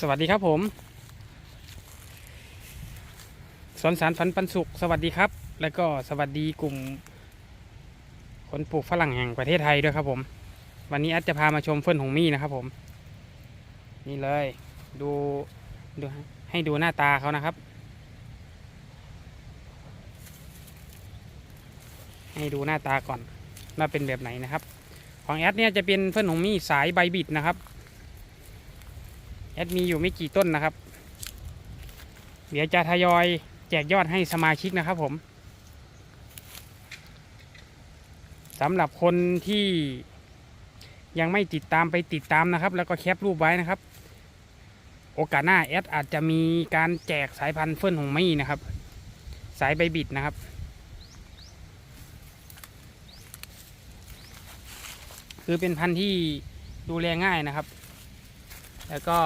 สวัสดีครับผม สวนสารฝันปันสุข สวัสดีครับ แล้วก็สวัสดีกลุ่ม คนปลูกฝรั่งแห่งประเทศไทยด้วยครับผม วันนี้แอดจะพามาชมเฟิร์นหงมี่นะครับผม นี่เลย ดูดูให้ดูหน้าตาเขานะครับ ให้ดูหน้าตาก่อนว่าเป็นแบบไหนนะครับ ของแอดเนี่ยจะเป็นเฟิร์นหงมี่สายใบบิดนะครับ แอดมีอยู่ไม่กี่ต้นนะครับ เดี๋ยวจะทยอยแจกยอดให้สมาชิกนะครับผมสำหรับคนที่ยังไม่ติดตามไปติดตามนะครับ แล้วก็แคปรูปไว้นะครับ โอกาสหน้าแอดอาจจะมีการแจกสายพันธุ์เฟิร์นหงมี่นะครับ สายใบบิดนะครับ คือเป็นพันธุ์ที่ดูแลง่ายนะครับ แล้วก็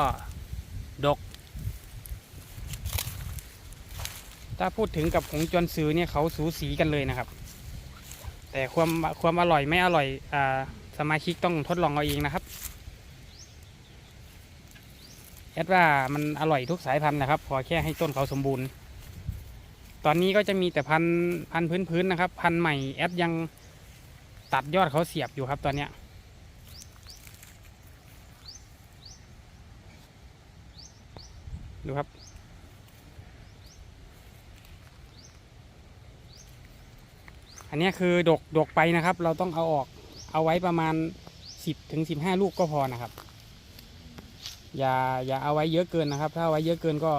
ดก ถ้าพูดถึงกับหงจวนซื้อเนี่ยเขาสูสีกันเลยนะครับ แต่ความความอร่อยไม่อร่อยอสมาชิกต้องทดลองเอาเองนะครับแอดว่ามันอร่อยทุกสายพันธุ์นะครับพอแค่ให้ต้นเขาสมบูรณ์ ตอนนี้ก็จะมีแต่พันธุ์พันธุ์พื้นๆนะครับ พันธุ์ใหม่แอดยังตัดยอดเขาเสียบอยู่ครับตอนเนี้ย ดูครับ อันนี้คือดกดกไปนะครับ เราต้องเอาออกเอาไว้ประมาณสิบถึงสิบห้าลูกก็พอนะครับ อย่าอย่าเอาไว้เยอะเกินนะครับ ถ้าเอาไว้เยอะเกินก็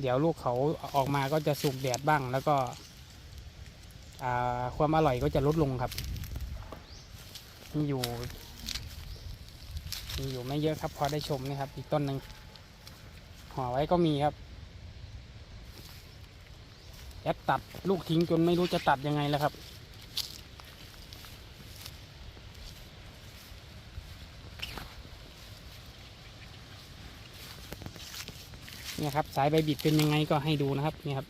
เดี๋ยวลูกเขาออกมาก็จะสุกแดดบ้างแล้วก็ความอร่อยก็จะลดลงครับมีอยู่มีอยู่ไม่เยอะครับพอได้ชมนะครับ อีกต้นหนึ่ง ห่อไว้ก็มีครับแอดตัดลูกทิ้งจนไม่รู้จะตัดยังไงแล้วครับ เนี่ยครับสายใบบิดเป็นยังไงก็ให้ดูนะครับนี่ครับ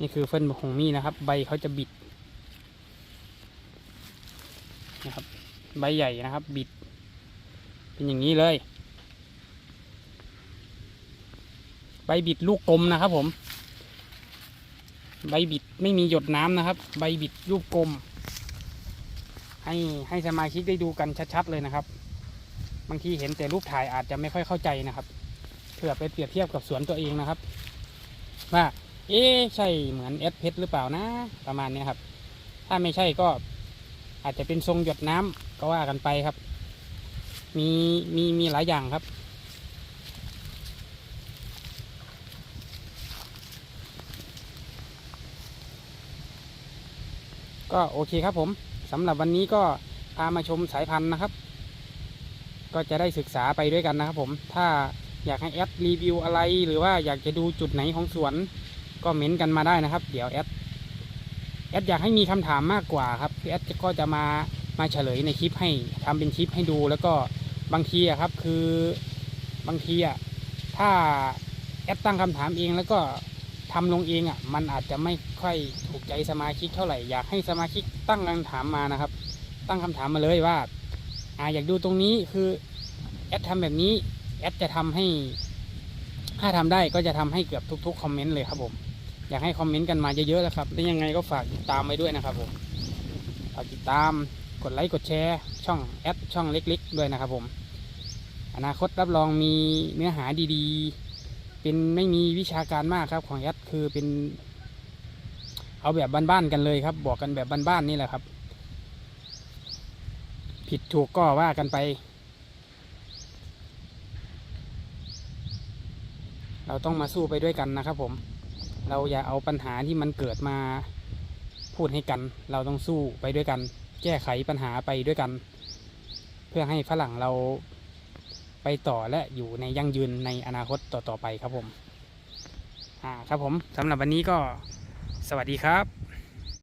นี่คือเฟิร์นหงมีนะครับ ใบเขาจะบิดนะครับ ใบใหญ่นะครับ บิด เป็นอย่างนี้เลย ใบบิดลูกกลมนะครับ ผม ใบบิดไม่มีหยดน้ำนะครับ ใบบิดลูกกลม ให้ให้สมาชิกได้ดูกันชัดๆเลยนะครับ บางทีเห็นแต่รูปถ่ายอาจจะไม่ค่อยเข้าใจนะครับเพื่อไปเปรียบเทียบกับสวนตัวเองนะครับ ว่าเอ๊ใช่เหมือนเอสเพชรหรือเปล่านะ ประมาณนี้ครับ ถ้าไม่ใช่ก็อาจจะเป็นทรงหยดน้ำก็ว่ากันไปครับ มีมีมีหลายอย่างครับ ก็โอเคครับผมสำหรับวันนี้ก็พามาชมสายพันธุ์นะครับ ก็จะได้ศึกษาไปด้วยกันนะครับผมถ้าอยากให้แอดรีวิวอะไร หรือว่าอยากจะดูจุดไหนของสวนก็เม้นกันมาได้นะครับ เดี๋ยวแอดแอดอยากให้มีคำถามมากกว่าครับแอดก็จะมามาเฉลยในคลิปให้ทำเป็นคลิปให้ดู แล้วก็บางทีอะครับคือบางทีอะถ้าแอดตั้งคำถามเองแล้วก็ ทำลงเองอะมันอาจจะไม่ค่อยถูกใจสมาชิกเท่าไหร่อยากให้สมาชิกตั้งคำถามมานะครับ ตั้งคำถามมาเลยว่าอ่าอยากดูตรงนี้คือแอดทำแบบนี้แอดจะทำให้ ถ้าทำได้ก็จะทำให้เกือบทุกๆคอมเมนต์เลยครับผมอยากให้คอมเมนต์กันมาเยอะๆนะครับแล้วยังไงก็ฝากติดตามไว้ด้วยนะครับผมฝากติดตามกดไลค์กดแชร์ช่องแอดช่องเล็ก ๆ ด้วยนะครับผม อนาคตรับรองมีเนื้อหาดีๆ เป็นไม่มีวิชาการมากครับของแอดคือเป็น เอาแบบบ้านๆกันเลยครับ บอกกันแบบบ้านๆนี่แหละครับ ผิดถูกก็ว่ากันไป เราต้องมาสู้ไปด้วยกันนะครับ ผม เราอย่าเอาปัญหาที่มันเกิดมาพูดให้กัน เราต้องสู้ไปด้วยกัน แก้ไขปัญหาไปด้วยกัน เพื่อให้ฝรั่งเรา ไปต่อและอยู่ในยั่งยืนในอนาคตต่อๆไปครับผมอ่าครับผมสำหรับวันนี้ก็สวัสดีครับ